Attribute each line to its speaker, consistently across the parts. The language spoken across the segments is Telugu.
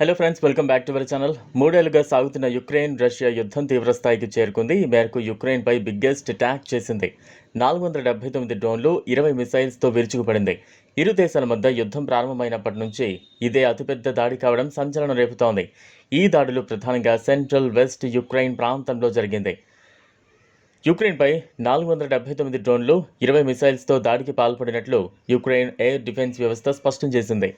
Speaker 1: Hello friends welcome back to our channel మూడేళ్ళుగా సాగుతున్న యుక్రెయిన్ రష్యా యుద్ధం తీవ్రస్థాయికి చేరుకుంది. ఈ మేరకు యుక్రెయిన్పై బిగ్గెస్ట్ అటాక్ చేసింది. నాలుగు వందల డెబ్బై తొమ్మిది డ్రోన్లు ఇరవై మిసైల్స్తో విరుచుకుపడింది. ఇరు దేశాల మధ్య యుద్ధం ప్రారంభమైనప్పటి నుంచి ఇదే అతిపెద్ద దాడి కావడం సంచలనం రేపుతోంది. ఈ దాడులు ప్రధానంగా సెంట్రల్ వెస్ట్ యుక్రెయిన్ ప్రాంతంలో జరిగింది. యుక్రెయిన్పై నాలుగు వందల డెబ్బై తొమ్మిది డ్రోన్లు ఇరవై మిసైల్స్తో దాడికి పాల్పడినట్లు యుక్రెయిన్ ఎయిర్ డిఫెన్స్ వ్యవస్థ స్పష్టం చేసింది.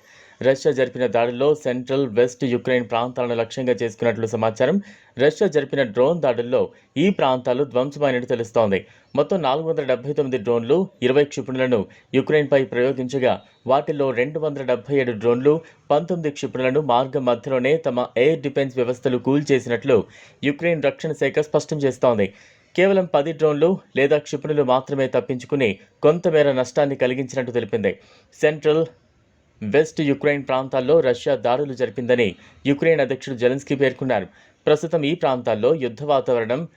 Speaker 1: రష్యా జరిపిన దాడుల్లో సెంట్రల్ వెస్ట్ యుక్రెయిన్ ప్రాంతాలను లక్ష్యంగా చేసుకున్నట్లు సమాచారం. రష్యా జరిపిన డ్రోన్ దాడుల్లో ఈ ప్రాంతాలు ధ్వంసమైనట్టు తెలుస్తోంది. మొత్తం నాలుగు వందల డెబ్బై తొమ్మిది డ్రోన్లు ఇరవై క్షిపణులను యుక్రెయిన్పై ప్రయోగించగా వాటిల్లో రెండు వందల డెబ్బై ఏడు డ్రోన్లు పంతొమ్మిది క్షిపణులను మార్గం మధ్యలోనే తమ ఎయిర్ డిఫెన్స్ వ్యవస్థలు కూల్చేసినట్లు యుక్రెయిన్ రక్షణ శాఖ స్పష్టం చేస్తోంది. కేవలం పది డ్రోన్లు లేదా క్షిపణులు మాత్రమే తప్పించుకుని కొంతమేర నష్టాన్ని కలిగించినట్టు తెలిపింది. సెంట్రల్ వెస్ట్ యుక్రెయిన్ ప్రాంతాల్లో రష్యా దాడులు జరిపిందని యుక్రెయిన్ అధ్యక్షుడు జెలెన్స్కీ పేర్కొన్నారు. ప్రస్తుతం ఈ ప్రాంతాల్లో యుద్ధ వాతావరణం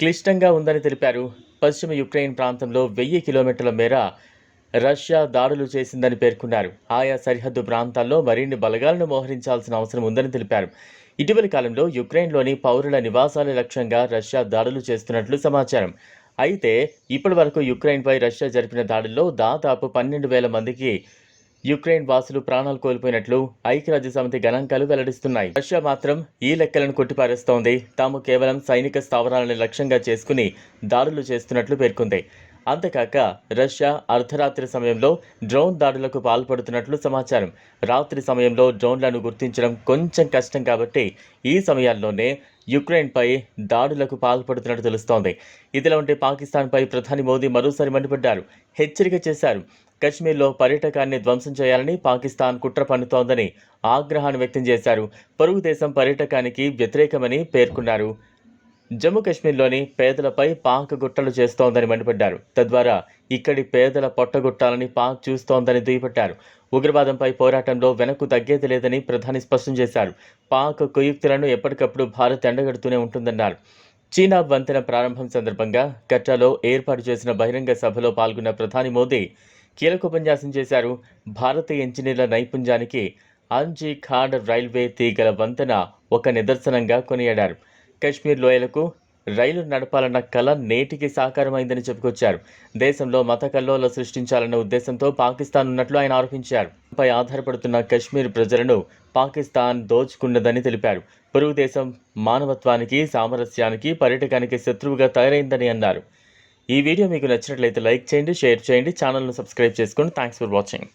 Speaker 1: క్లిష్టంగా ఉందని తెలిపారు. పశ్చిమ యుక్రెయిన్ ప్రాంతంలో వెయ్యి కిలోమీటర్ల మేర రష్యా దాడులు చేసిందని పేర్కొన్నారు. ఆయా సరిహద్దు ప్రాంతాల్లో మరిన్ని బలగాలను మోహరించాల్సిన అవసరం ఉందని తెలిపారు. ఇటీవలి కాలంలో యుక్రెయిన్లోని పౌరుల నివాసాల లక్ష్యంగా రష్యా దాడులు చేస్తున్నట్లు సమాచారం. అయితే ఇప్పటి వరకు యుక్రెయిన్పై రష్యా జరిపిన దాడుల్లో దాదాపు పన్నెండు వేల మందికి యుక్రెయిన్ వాసులు ప్రాణాలు కోల్పోయినట్లు ఐక్యరాజ్య సమితి గణాంకాలు వెల్లడిస్తున్నాయి. రష్యా మాత్రం ఈ లెక్కలను కొట్టిపారేస్తోంది. తాము కేవలం సైనిక స్థావరాలను లక్ష్యంగా చేసుకుని దాడులు చేస్తున్నట్లు పేర్కొంది. అంతేకాక రష్యా అర్ధరాత్రి సమయంలో డ్రోన్ దాడులకు పాల్పడుతున్నట్లు సమాచారం. రాత్రి సమయంలో డ్రోన్లను గుర్తించడం కొంచెం కష్టం కాబట్టి ఈ సమయాల్లోనే యుక్రెయిన్పై దాడులకు పాల్పడుతున్నట్టు తెలుస్తోంది. ఇదిలా ఉంటే పాకిస్తాన్పై ప్రధాని మోదీ మరోసారి మండిపడ్డారు. హెచ్చరిక చేశారు. కశ్మీర్లో పర్యటకాన్ని ధ్వంసం చేయాలని పాకిస్తాన్ కుట్ర పన్నుతోందని ఆగ్రహాన్ని వ్యక్తం చేశారు. పొరుగు దేశం పర్యటకానికి వ్యతిరేకమని పేర్కొన్నారు జమ్మూ కాశ్మీర్లోని పేదలపై పాక్ గుట్టలు చేస్తోందని మండిపడ్డారు. తద్వారా ఇక్కడి పేదల పొట్టగుట్టాలని పాక్ చూస్తోందని దుయ్యబట్టారు. ఉగ్రవాదంపై పోరాటంలో వెనక్కు తగ్గేది లేదని ప్రధాని స్పష్టం చేశారు. పాక్ కుయుక్తులను ఎప్పటికప్పుడు భారత్ ఎండగడుతూనే ఉంటుందన్నారు. చీనా వంతెన ప్రారంభం సందర్భంగా కట్రాలో ఏర్పాటు చేసిన బహిరంగ సభలో పాల్గొన్న ప్రధాని మోదీ కీలక ఉపన్యాసం చేశారు. భారతీయ ఇంజనీర్ల నైపుణ్యానికి అంజీ ఖాడ్ రైల్వే తీగల వంతెన ఒక నిదర్శనంగా కొనియాడారు. కశ్మీర్ లోయలకు రైలు నడపాలన్న కల నేటికి సాకారమైందని చెప్పుకొచ్చారు. దేశంలో మత కల్లోల సృష్టించాలన్న ఉద్దేశంతో పాకిస్తాన్ ఉన్నట్లు ఆయన ఆరోపించారు. పై ఆధారపడుతున్న కశ్మీర్ ప్రజలను పాకిస్తాన్ దోచుకున్నదని తెలిపారు. పొరుగు దేశం మానవత్వానికి సామరస్యానికి పర్యటకానికి శత్రువుగా తయారైందని అన్నారు. ఈ వీడియో మీకు నచ్చినట్లయితే లైక్ చేయండి షేర్ చేయండి ఛానల్ను సబ్స్క్రైబ్ చేసుకోండి థ్యాంక్స్ ఫర్ వాచింగ్.